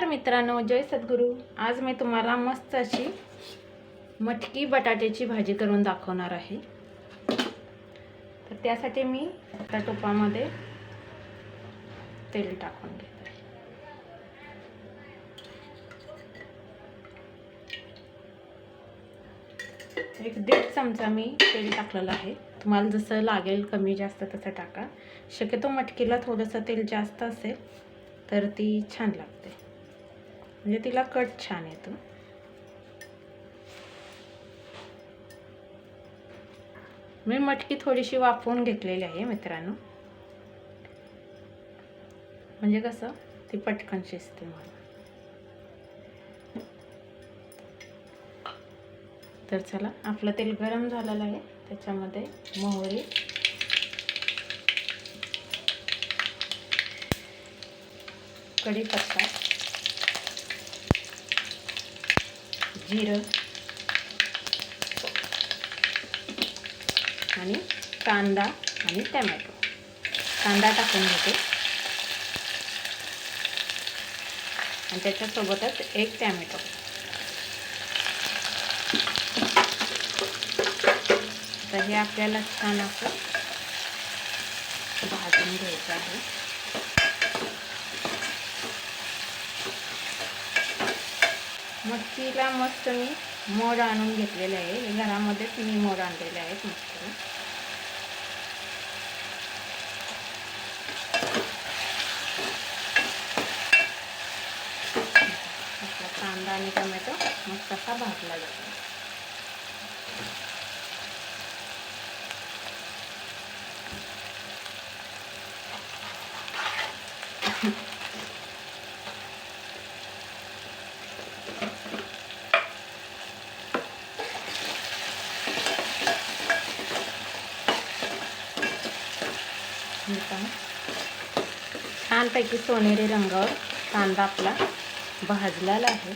नमस्कार मित्रांनो जय सद्गुरू. आज मी तुम्हाला मस्त अशी मटकी बटाट्याची भाजी करून दाखवणार आहे. तर त्यासाठी मी आता टोपामध्ये तेल टाकून घेत. आहे एक दीड चमचा मी तेल टाकलेलं आहे. तुम्हाला जसं लागेल कमी जास्त तसं टाका. शक्यतो मटकीला थोडंसं तेल जास्त असेल तर ती छान लागते. म्हणजे तिला कट छान येतो. मी मटकी थोडीशी वाफवून घेतलेली आहे मित्रांनो. म्हणजे कसं? ती पटकन शिजते मला तर चला आपलं तेल गरम झालेलं आहे. त्याच्यामध्ये मोहरी. कढीपत्ता. जिरं. आणि कांदा आणि टमॅटो. कांदा टाकून घेते. आणि त्याच्यासोबतच एक टॅमॅटो. आता हे आपल्याला छान असं भाजून घ्यायचं आहे. मच्छीला मस्त मी मोर आणून घेतलेले आहे. घरामध्ये घरामध्येच मी आणलेले आहेत मस्त. कांदा आणि टोमॅटो मस्त असा भाजला जातो. छानपैकी सोनेरी रंगावर कांदा आपला भाजलेला आहे.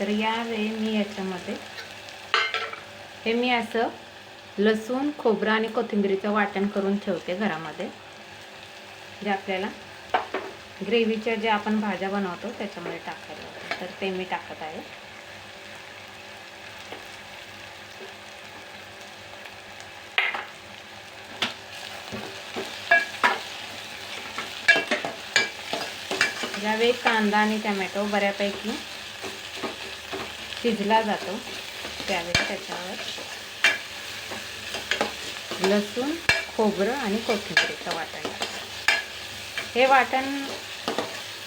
तर यावेळी मी याच्यामध्ये हे मी असं लसूण खोबरं आणि कोथिंबीरीचं वाटण करून ठेवते घरामध्ये. जे आपल्याला ग्रेव्हीच्या जे आपण भाज्या बनवतो त्याच्यामध्ये टाकायला तर ते मी टाकत आहे. ज्यावेळी कांदा आणि टमॅटो बऱ्यापैकी शिजला जातो त्यावेळी त्याच्यावर लसूण खोबरं आणि कोथिंबीरीचं वाटण हे वाटण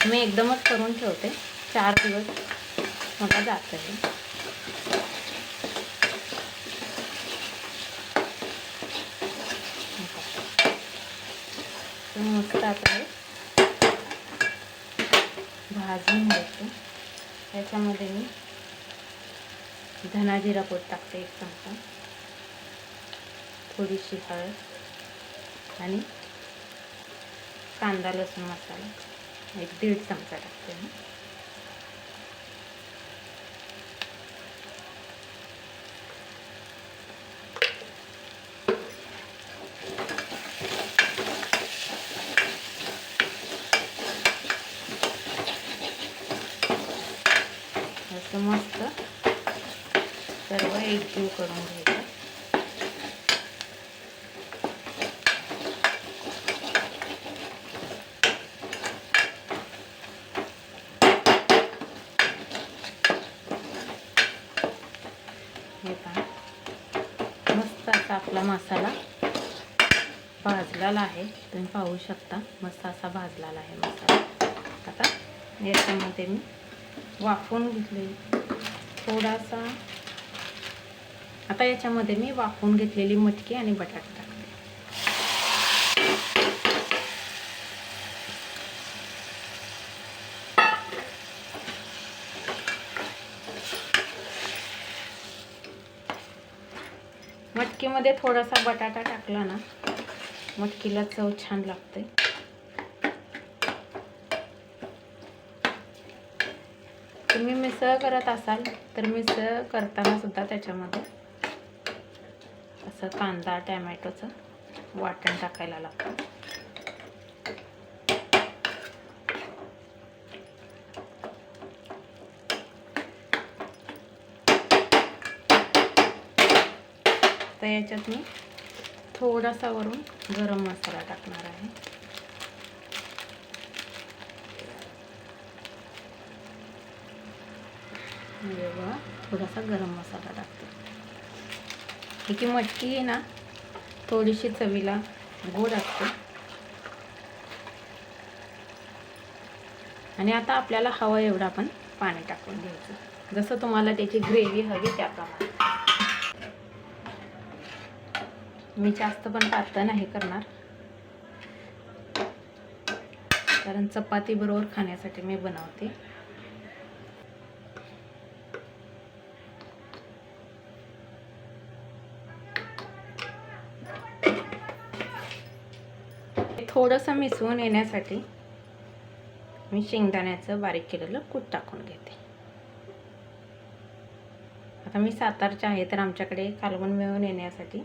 मी एकदमच करून ठेवते. चार दिवस मला जातं हे. मस्त आता भाजून घ्यायचं. त्याच्यामध्ये मी धना जिरा पोट टाकते एक चमचा. थोडीशी हळद आणि कांदा लसूण मसाला. एक दीड चमचा टाकते मी. तर मस्त. सर्व एकजीव करून घ्यायचं. हे पहा. मस्त असा आपला मसाला भाजलेला आहे. तुम्ही पाहू शकता मस्त असा भाजलेला आहे मसाला. आता याच्यामध्ये मी वाफवून घेतले. थोडासा आता याच्यामध्ये मी वाफवून घेतलेली मटकी आणि बटाटा टाकते. मटकीमध्ये थोडासा बटाटा टाकला ना मटकीला चव छान लागते. तुम्ही मिसळ करत असाल तर मिसळ करताना सुद्धा त्याच्यामध्ये असं कांदा टॅमॅटोचं वाटण टाकायला लागतं. तर याच्यात मी थोडासा वरून गरम मसाला टाकणार आहे. जेव्हा बघा थोडासा गरम मसाला टाकतो. ही की मटकी आहे ना थोडीशी चवीला गोड असते आणि आता आपल्याला हवा एवढं आपण पाणी टाकून घ्यायचं. जसं तुम्हाला त्याची ग्रेव्ही हवी त्याप्रमाणे. मी जास्त पण पातळ नाही करणार. कारण चपाती बरोबर खाण्यासाठी मी बनवते. थोडंसं मिसळून येण्यासाठी मी शेंगदाण्याचं बारीक केलेलं कूट टाकून घेते. आता मी सातारच्या आहे तर आमच्याकडे कालवण मिळून येण्यासाठी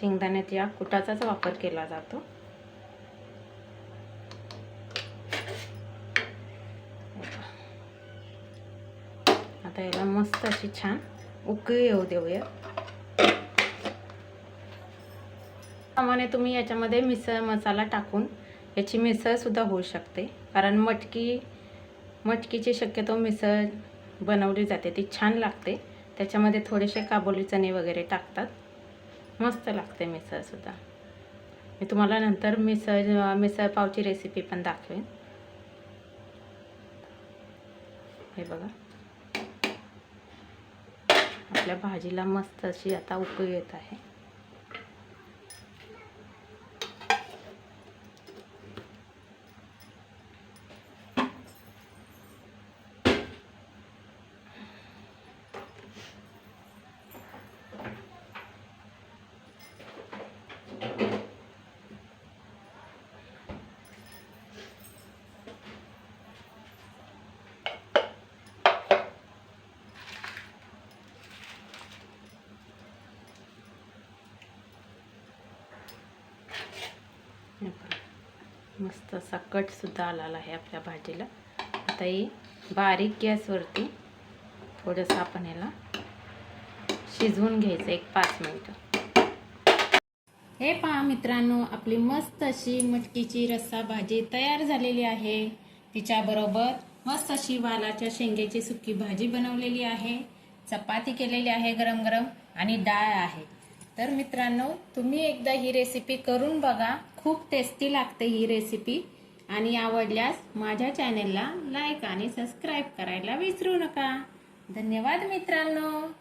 शेंगदाण्याच्या कुटाचाच वापर केला जातो. आता याला मस्त अशी छान उकळी येऊ देऊया. प्रमाणे तुम्ही याच्यामध्ये मिसळ मसाला टाकून याची मिसळसुद्धा होऊ शकते. कारण मटकी मटकीची शक्यतो मिसळ बनवली जाते. ती छान लागते. त्याच्यामध्ये थोडेसे काबोली चणे वगैरे टाकतात. मस्त लागते मिसळसुद्धा मी तुम्हाला नंतर मिसळ मिसळ पावची रेसिपी पण दाखवेन. हे बघा. आपल्या भाजीला मस्त अशी आता उकळी येत आहे. मस्त असा कटसुद्धा आलेला आहे आपल्या भाजीला. आता ही बारीक गॅसवरती थोडंसं आपण याला शिजवून घ्यायचं एक पाच मिनटं. हे पहा मित्रांनो आपली मस्त अशी मटकीची रस्सा भाजी तयार झालेली आहे. तिच्याबरोबर मस्त अशी वालाच्या शेंग्याची सुकी भाजी बनवलेली आहे. चपाती केलेली आहे गरम गरम आणि डाळ आहे. तर मित्रांनो तुम्ही एकदा ही रेसिपी करून बघा. खूप टेस्टी लागते ही रेसिपी आणि आवडल्यास माझ्या चॅनेलला लाईक आणि सबस्क्राईब करायला विसरू नका. धन्यवाद मित्रांनो.